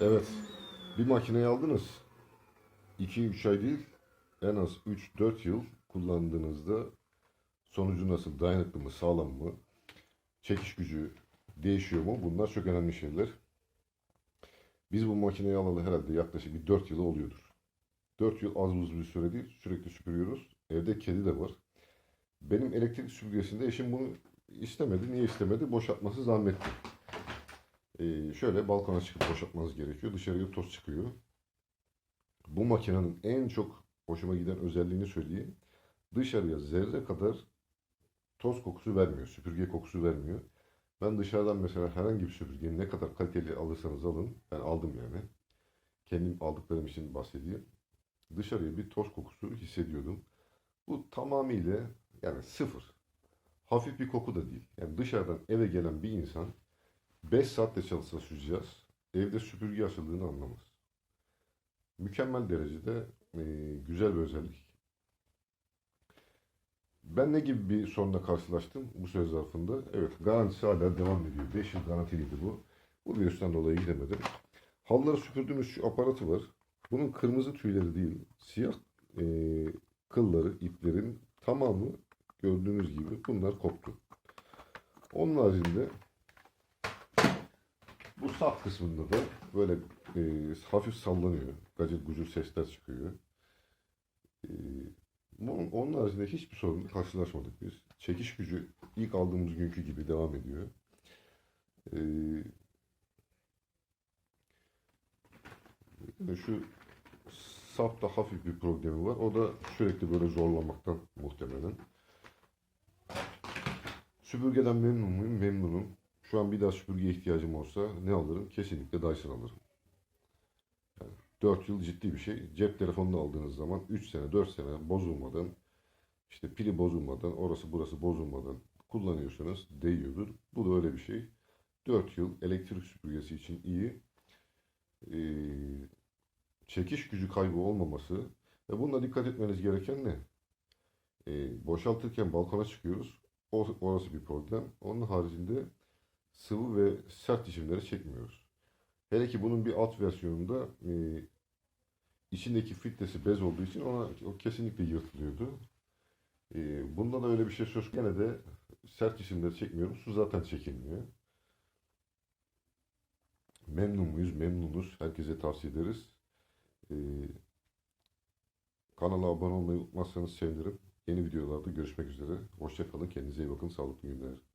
Evet. Bir makineyi aldınız. 2-3 ay değil en az 3-4 yıl kullandığınızda sonucu nasıl? Dayanıklı mı? Sağlam mı? Çekiş gücü değişiyor mu? Bunlar çok önemli şeyler. Biz bu makineyi alalı herhalde yaklaşık bir 4 yılı oluyordur. 4 yıl az buz bir süre değil. Sürekli süpürüyoruz. Evde kedi de var. Benim elektrik süpürgesinde eşim bunu istemedi. Niye istemedi? Boşaltması zahmetli. Ee, şöyle balkona çıkıp boşaltmanız gerekiyor. Dışarıya toz çıkıyor. Bu makinenin en çok hoşuma giden özelliğini söyleyeyim. Dışarıya zerre kadar toz kokusu vermiyor. Süpürge kokusu vermiyor. Ben dışarıdan mesela herhangi bir süpürgeyi ne kadar kaliteli alırsanız alın. Ben aldım yani. Kendim aldıklarım için bahsedeyim. Dışarıya bir toz kokusu hissediyordum. Bu tamamıyla yani sıfır. Hafif bir koku da değil. Yani dışarıdan eve gelen bir insan 5 saatte çalışsa süreceğiz. Evde süpürge açıldığını anlamaz. Mükemmel derecede e, güzel bir özellik. Ben ne gibi bir sorunla karşılaştım bu süre zarfında? Evet, garantisi hala devam ediyor. 5 yıl garantiliydi bu. Bu virüsten dolayı gidemedim. Halıları süpürdüğümüz şu aparatı var. Bunun kırmızı tüyleri değil, siyah e, kılları, iplerin tamamı gördüğünüz gibi bunlar koptu. Onun haricinde bu saf kısmında da böyle e, hafif sallanıyor. Gacır gucur sesler çıkıyor. E, onun haricinde hiçbir sorunla karşılaşmadık biz. Çekiş gücü ilk aldığımız günkü gibi devam ediyor. E, şu sapta hafif bir problemi var. O da sürekli böyle zorlamaktan muhtemelen. Süpürgeden memnun muyum? Memnunum. Şu an bir daha süpürgeye ihtiyacım olsa ne alırım? Kesinlikle Dyson alırım. Yani 4 yıl ciddi bir şey. Cep telefonunu aldığınız zaman 3 sene 4 sene bozulmadan işte pili bozulmadan orası burası bozulmadan kullanıyorsanız değiyordur. Bu da öyle bir şey. 4 yıl elektrik süpürgesi için iyi. Ee, çekiş gücü kaybı olmaması ve bununla dikkat etmeniz gereken ne? Ee, boşaltırken balkona çıkıyoruz. O, orası bir problem. Onun haricinde sıvı ve sert cisimleri çekmiyoruz. Hele ki bunun bir alt versiyonunda e, içindeki filtresi bez olduğu için ona o kesinlikle yırtılıyordu. E, bunda da öyle bir şey söz gene de sert cisimleri çekmiyorum. Su zaten çekilmiyor. Memnun muyuz? Memnunuz. Herkese tavsiye ederiz. E, kanala abone olmayı unutmazsanız sevinirim. Yeni videolarda görüşmek üzere. Hoşçakalın. Kendinize iyi bakın. Sağlıklı günler.